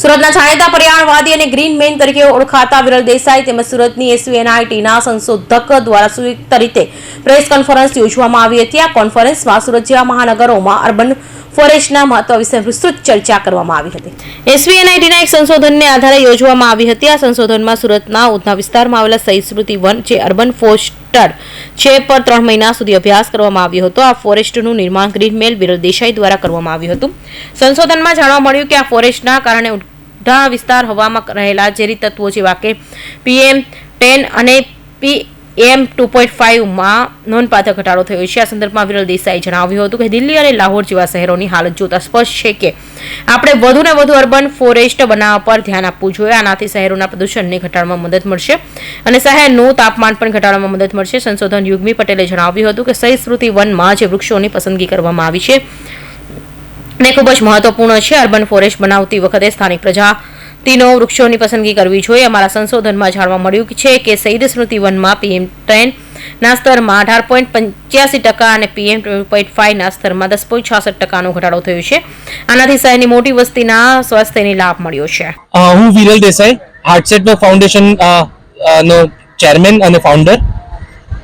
સુરતના જાણીતા પર્યાવરણવાદી અને ગ્રીન મેન તરીકે ઓળખાતા વિરલ દેસાઈ તેમજ સુરતની એસવીએનઆઈટીના સંશોધક દ્વારા સંયુક્ત રીતે પ્રેસ કોન્ફરન્સ યોજવામાં આવી હતી. આ કોન્ફરન્સમાં સુરત જેવા મહાનગરોમાં અર્બન ફોરેસ્ટના મહત્વ વિશે વિસ્તૃત ચર્ચા કરવામાં આવી હતી. એસવીએનઆઈટીના એક સંશોધનને આધારે યોજવામાં આવી હતી. આ સંશોધનમાં સુરતના ઉધના વિસ્તારમાં આવેલા સહિસ્મૃતિ વન જે અર્બન ફોસ્ટર છે પર ત્રણ મહિના સુધી અભ્યાસ કરવામાં આવ્યો હતો. આ ફોરેસ્ટનું નિર્માણ ગ્રીન મેલ વિરલ દેસાઈ દ્વારા કરવામાં આવ્યું હતું. સંશોધનમાં જાણવા મળ્યું કે આ ફોરેસ્ટના કારણે ઉધના વિસ્તાર હવામાં રહેલા ઝેરી તત્વો જેવા કે પીએમ ટેન અને પી એમ ટુ પોઈન્ટ ફાઇવમાં નોંધપાત્ર ઘટાડો થયો છે. આ સંદર્ભમાં વિરલ દેસાઈએ જણાવ્યું હતું કે દિલ્હી અને લાહોર જેવા શહેરોની હાલત જોતા સ્પષ્ટ છે કે આપણે વધુને વધુ અર્બન ફોરેસ્ટ બનાવવા પર ધ્યાન આપવું જોઈએ. આનાથી શહેરોના પ્રદૂષણને ઘટાડવામાં મદદ મળશે અને શહેરનું તાપમાન પણ ઘટાડવામાં મદદ મળશે. સંશોધન યુગમી પટેલે જણાવ્યું હતું કે સહિસ્મૃતિ વનમાં જે વૃક્ષોની પસંદગી કરવામાં આવી છે. ને ખૂબ જ મહત્વપૂર્ણ છે. અર્બન ફોરેસ્ટ બનાવતી વખતે સ્થાનિક પ્રજાતિનો વૃક્ષોની પસંદગી કરવી જોઈએ. અમારા સંશોધનમાં જાણવા મળ્યું છે કે શહીદ સ્મૃતિ વનમાં પીએમ ટેન ના સ્તરમાં અઢાર પોઈન્ટ પંચ્યાસી ટકા અને પીએમ પોઈન્ટ ફાઈવના સ્તરમાં દસ પોઈન્ટ છાસઠ ટકાનો ઘટાડો થયો છે. આનાથી શહેરની મોટી વસ્તીના સ્વાસ્થ્યને લાભ મળ્યો છે. હું વિરલ દેસાઈ, હાર્ટસેટનો ફાઉન્ડેશન નો ચેરમેન અને ફાઉન્ડર.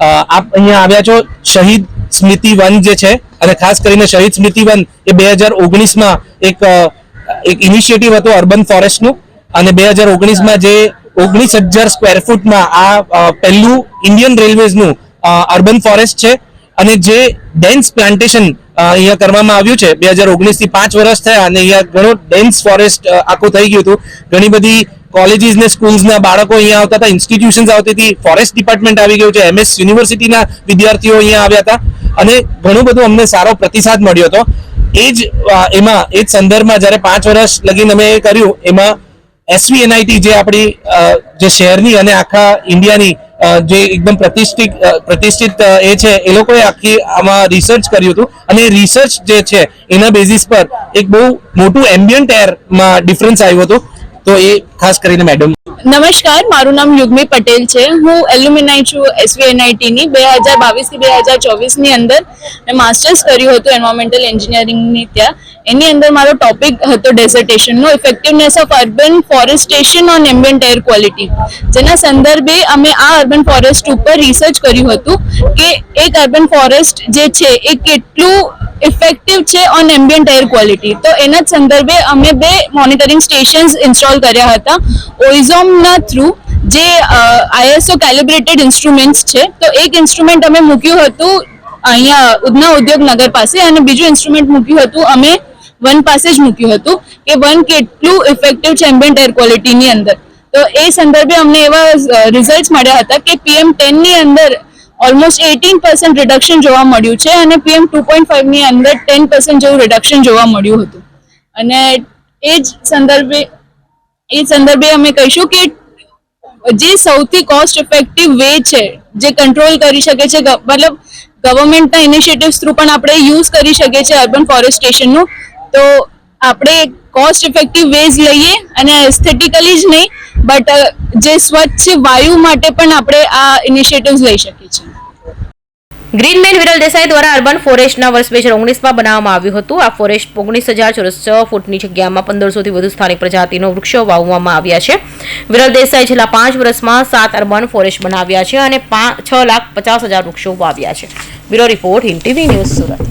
આપ અહીંયા આવ્યા છો. શહીદ સ્મૃતિ વન જે છે અને ખાસ કરીને શહીદ સ્મૃતિવન એ બે હજાર ઓગણીસમાં એક એક ઇનિશિયેટિવ હતો અર્બન ફોરેસ્ટનું. અને બે હજાર ઓગણીસમાં જે ઓગણીસ હજાર સ્ક્વેર ફૂટમાં આ પહેલું ઇન્ડિયન રેલવેઝનું અર્બન ફોરેસ્ટ છે. અને જે ડેન્સ પ્લાન્ટેશન અહીંયા કરવામાં આવ્યું છે, બે હજાર ઓગણીસથી પાંચ વર્ષ થયા અને અહીંયા ઘણો ડેન્સ ફોરેસ્ટ આખું થઈ ગયું હતું. ઘણી બધી કોલેજીસ ને સ્કૂલ્સના બાળકો અહીંયા આવતા હતા, ઇન્સ્ટિટ્યુશન્સ આવતી હતી, ફોરેસ્ટ ડિપાર્ટમેન્ટ આવી ગયું છે એમએસ યુનિવર્સિટીના વિદ્યાર્થીઓ અહીંયા આવ્યા હતા. અને ઘણું બધું અમને સારો પ્રતિસાદ મળ્યો હતો. એ જ એમાં, એ જ સંદર્ભમાં જ્યારે પાંચ વર્ષ લગીને અમે કર્યું, એમાં એસવી એનઆઈટી જે આપણી જે શહેરની અને આખા ઇન્ડિયાની જે એકદમ પ્રતિષ્ઠિત પ્રતિષ્ઠિત એ છે, એ લોકોએ આખી આમાં રિસર્ચ કર્યું હતું. અને રિસર્ચ જે છે, એના બેઝિસ પર એક બહુ મોટું એમ્બિયન્ટ એરમાં ડિફરન્સ આવ્યું હતું. તો એ ખાસ કરીને મેડમ નમસ્કાર, મારું નામ યુગ્મી પટેલ છે. હું એલ્યુમિનાઈ છું, એસવીએનઆઈટી ની. બે હજાર બાવીસથી બે હજાર ચોવીસની અંદર મેં માસ્ટર્સ કર્યું હતું એન્વાયરમેન્ટલ એન્જિનિયરિંગની ત્યાં. એની અંદર મારો ટોપિક હતો ડેઝર્ટેશનનો effectiveness of urban forestation on ambient air quality જેના સંદર્ભે અમે આ અર્બન ફોરેસ્ટ ઉપર રિસર્ચ કર્યું હતું કે એક અર્બન ફોરેસ્ટ જે છે, એ કેટલું ઇફેક્ટિવ છે ઓન એમ્બિયન્ટ એર ક્વોલિટી તો એના સંદર્ભે અમે બે મોનિટરિંગ સ્ટેશન્સ ઇન્સ્ટોલ કર્યા હતા. ઓઇઝોમના થ્રુ જે આઈએસઓ કેલિબ્રેટેડ ઇન્સ્ટ્રુમેન્ટ્સ છે. તો એક ઇન્સ્ટ્રુમેન્ટ અમે મૂક્યું હતું અહીંયા ઉધના ઉદ્યોગ નગર પાસે અને બીજું ઇન્સ્ટ્રુમેન્ટ મૂક્યું હતું અમે વન પાસે જ મૂક્યું હતું કે વન કેટલું ઇફેક્ટિવ છે એમ્બિયન્ટ એર ક્વોલિટીની અંદર. તો એ સંદર્ભે અમને એવા રિઝલ્ટ મળ્યા હતા કે પીએમ ટેનની અંદર ઓલમોસ્ટ એટીન પર્સન્ટ રિડક્શન જોવા મળ્યું છે અને પીએમ ટુ પોઈન્ટ ફાઈવની અંદર ટેન પર્સન્ટ જેવું રિડક્શન જોવા મળ્યું હતું. અને એ જ સંદર્ભે, એ સંદર્ભે અમે કહીશું કે જે સૌથી કોસ્ટ ઇફેક્ટિવ વે છે, જે કંટ્રોલ કરી શકે છે મતલબ ગવર્મેન્ટના ઇનિશિયેટિવ્સ થ્રુ પણ આપણે યુઝ કરી શકીએ છીએ અર્બન ફોરેસ્ટેશનનું તો આપણે કોસ્ટ ઇફેક્ટિવ વેઝ લઈએ અને એસ્થેટિકલી જ નહીં બટ જે સ્વચ્છ વાયુ માટે પણ આપણે આ ઇનિશિયેટિવ્સ લઈ શકીએ છીએ. ગ્રીન મેન વિરલ દેસાઈ દ્વારા અર્બન ફોરેસ્ટના વર્ષ બે હજાર ઓગણીસમાં બનાવવામાં આવ્યું હતું. આ ફોરેસ્ટ ઓગણીસ હજાર ચોરસ છ ફૂટની જગ્યામાં પંદરસોથી વધુ સ્થાનિક પ્રજાતિનો વૃક્ષો વાવવામાં આવ્યા છે. વિરલ દેસાઈ છેલ્લા પાંચ વર્ષમાં સાત અર્બન ફોરેસ્ટ બનાવ્યા છે અને પાંચ છ લાખ પચાસ હજાર વૃક્ષો વાવ્યા છે. Bureau report Hind TV news Surat.